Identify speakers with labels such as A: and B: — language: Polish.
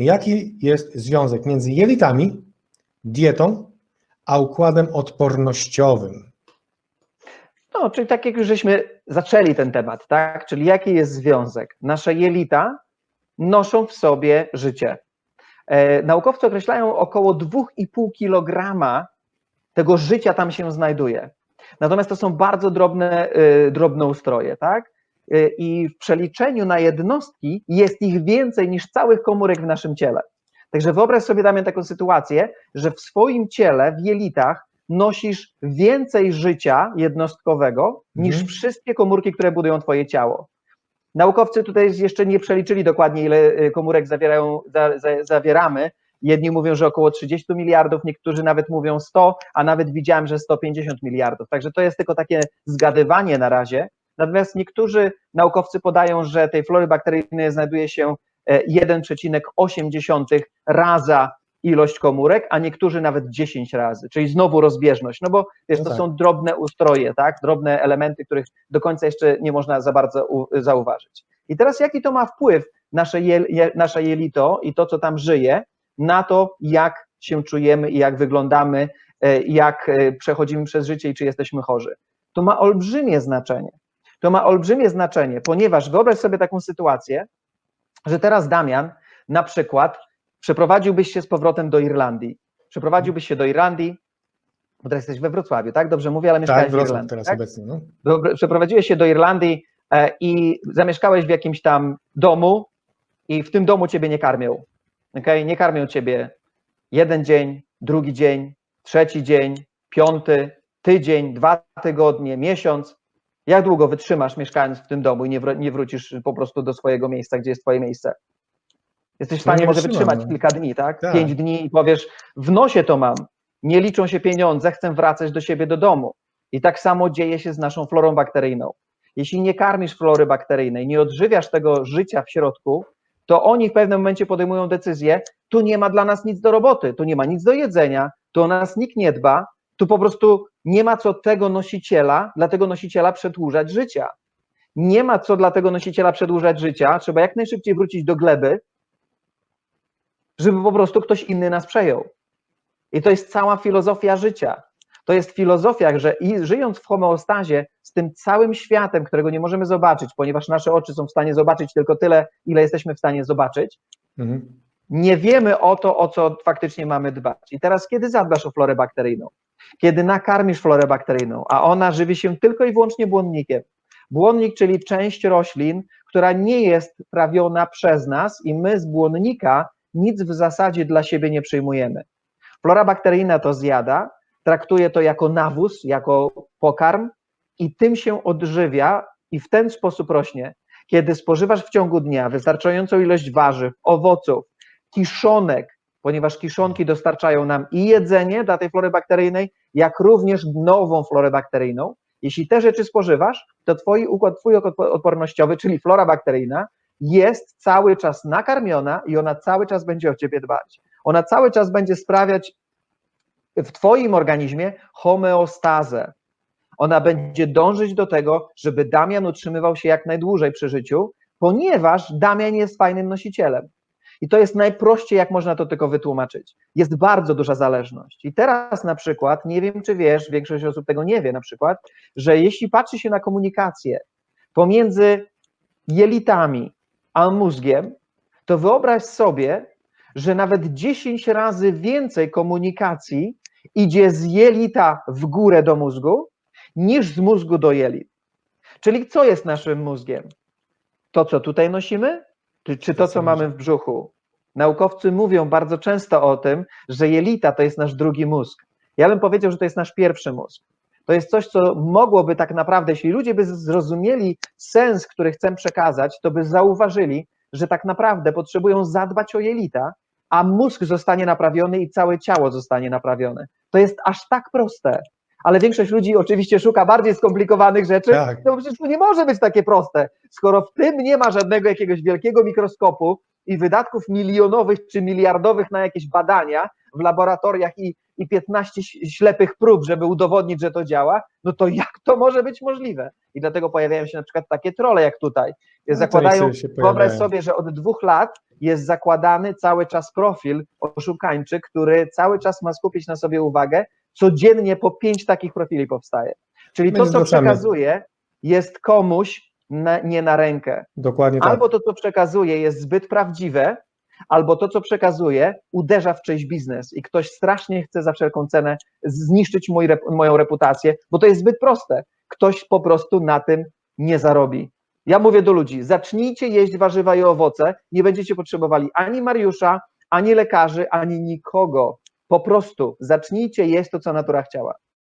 A: Jaki jest związek między jelitami, dietą, a układem odpornościowym?
B: No, czyli tak jak już żeśmy zaczęli ten temat, tak? Czyli jaki jest związek? Nasze jelita noszą w sobie życie. E, naukowcy określają około 2,5 kg tego życia tam się znajduje. Natomiast to są bardzo drobne, y, drobnoustroje, tak? Y, I w przeliczeniu na jednostki jest ich więcej niż całych komórek w naszym ciele. Także wyobraź sobie, Damian, taką sytuację, że w swoim ciele, w jelitach nosisz więcej życia jednostkowego niż
A: Mhm.
B: wszystkie komórki, które budują twoje ciało. Naukowcy tutaj jeszcze nie przeliczyli dokładnie, ile y, komórek zawierają, za, za, zawieramy. Jedni mówią, że około 30 miliardów, niektórzy nawet mówią 100, a nawet widziałem, że 150 miliardów. Także to jest tylko takie zgadywanie na razie. Natomiast niektórzy naukowcy podają, że tej flory bakteryjnej znajduje się e, 1,8 raza ilość komórek, a niektórzy nawet 10 razy, czyli znowu rozbieżność, no bo wiesz,
A: No
B: to
A: tak.
B: są drobne ustroje, tak, drobne elementy, których do końca jeszcze nie można za bardzo zauważyć. I teraz jaki to ma wpływ nasze, jel, je, nasze jelito i to, co tam żyje, na to, jak się czujemy i jak wyglądamy, e, jak e, przechodzimy przez życie i czy jesteśmy chorzy. To ma olbrzymie znaczenie. To ma olbrzymie znaczenie, ponieważ wyobraź sobie taką sytuację, że teraz Damian na przykład przeprowadziłbyś się z powrotem do Irlandii. Przeprowadziłbyś się do Irlandii, bo teraz jesteś we Wrocławiu, tak? Dobrze mówię, ale mieszkałeś
A: Tak,
B: w Irlandii.
A: teraz
B: tak?
A: obecnie. No.
B: Przeprowadziłeś się do Irlandii e, i zamieszkałeś w jakimś tam domu i w tym domu ciebie nie karmią. Okay? Nie karmią ciebie jeden dzień, drugi dzień, trzeci dzień, piąty, tydzień, dwa tygodnie, miesiąc. Jak długo wytrzymasz mieszkając w tym domu i nie, wr- nie wrócisz po prostu do swojego miejsca, gdzie jest twoje miejsce? Jesteś w
A: No
B: stanie
A: nie
B: może wytrzymać
A: no.
B: kilka dni, tak?
A: Tak.
B: Pięć dni i powiesz, w nosie to mam, nie liczą się pieniądze, chcę wracać do siebie do domu. I tak samo dzieje się z naszą florą bakteryjną. Jeśli nie karmisz flory bakteryjnej, nie odżywiasz tego życia w środku, to oni w pewnym momencie podejmują decyzję, tu nie ma dla nas nic do roboty, tu nie ma nic do jedzenia, tu o nas nikt nie dba, tu po prostu nie ma co tego nosiciela, dla tego nosiciela przedłużać życia. Nie ma co dla tego nosiciela przedłużać życia, trzeba jak najszybciej wrócić do gleby, żeby po prostu ktoś inny nas przejął. I to jest cała filozofia życia. To jest filozofia, że i żyjąc w homeostazie z tym całym światem, którego nie możemy zobaczyć, ponieważ nasze oczy są w stanie zobaczyć tylko tyle, ile jesteśmy w stanie zobaczyć,
A: Mhm.
B: nie wiemy o to, o co faktycznie mamy dbać. I teraz, kiedy zadbasz o florę bakteryjną? Kiedy nakarmisz florę bakteryjną, a ona żywi się tylko i wyłącznie błonnikiem. Błonnik, czyli część roślin, która nie jest trawiona przez nas i my z błonnika nic w zasadzie dla siebie nie przyjmujemy. Flora bakteryjna to zjada, traktuje to jako nawóz, jako pokarm i tym się odżywia i w ten sposób rośnie. Kiedy spożywasz w ciągu dnia wystarczającą ilość warzyw, owoców, kiszonek, ponieważ kiszonki dostarczają nam i jedzenie dla tej flory bakteryjnej, jak również nową florę bakteryjną. Jeśli te rzeczy spożywasz, to twój układ, twój odpornościowy, czyli flora bakteryjna, jest cały czas nakarmiona i ona cały czas będzie o ciebie dbać. Ona cały czas będzie sprawiać w twoim organizmie homeostazę. Ona będzie dążyć do tego, żeby Damian utrzymywał się jak najdłużej przy życiu, ponieważ Damian jest fajnym nosicielem. I to jest najprościej, jak można to tylko wytłumaczyć. Jest bardzo duża zależność. I teraz na przykład, nie wiem czy wiesz, większość osób tego nie wie na przykład, że jeśli patrzy się na komunikację pomiędzy jelitami a mózgiem, to wyobraź sobie, że nawet 10 razy więcej komunikacji idzie z jelita w górę do mózgu, niż z mózgu do jelit. Czyli co jest naszym mózgiem? To, co tutaj nosimy, czy, czy to, co mamy w brzuchu? Naukowcy mówią bardzo często o tym, że jelita to jest nasz drugi mózg. Ja bym powiedział, że to jest nasz pierwszy mózg. To jest coś, co mogłoby tak naprawdę, jeśli ludzie by zrozumieli sens, który chcę przekazać, to by zauważyli, że tak naprawdę potrzebują zadbać o jelita, a mózg zostanie naprawiony i całe ciało zostanie naprawione. To jest aż tak proste. Ale większość ludzi oczywiście szuka bardziej skomplikowanych rzeczy,
A: Tak.
B: no bo przecież to nie może być takie proste. Skoro w tym nie ma żadnego jakiegoś wielkiego mikroskopu i wydatków milionowych czy miliardowych na jakieś badania w laboratoriach i, i 15 ś- ślepych prób, żeby udowodnić, że to działa, no to jak to może być możliwe? I dlatego pojawiają się na przykład takie trole jak tutaj.
A: No,
B: Zakładają, wyobraź sobie, że od dwóch lat jest zakładany cały czas profil oszukańczy, który cały czas ma skupić na sobie uwagę. Codziennie po pięć takich profili powstaje. Czyli
A: My
B: to, co przekazuje, jest komuś na, nie na rękę.
A: Dokładnie tak.
B: Albo to, co przekazuje, jest zbyt prawdziwe, albo to, co przekazuje, uderza w czyjś biznes i ktoś strasznie chce za wszelką cenę zniszczyć mój, moją reputację, bo to jest zbyt proste. Ktoś po prostu na tym nie zarobi. Ja mówię do ludzi: zacznijcie jeść warzywa i owoce, nie będziecie potrzebowali ani Mariusza, ani lekarzy, ani nikogo. Po prostu zacznijcie jeść to, co natura chciała.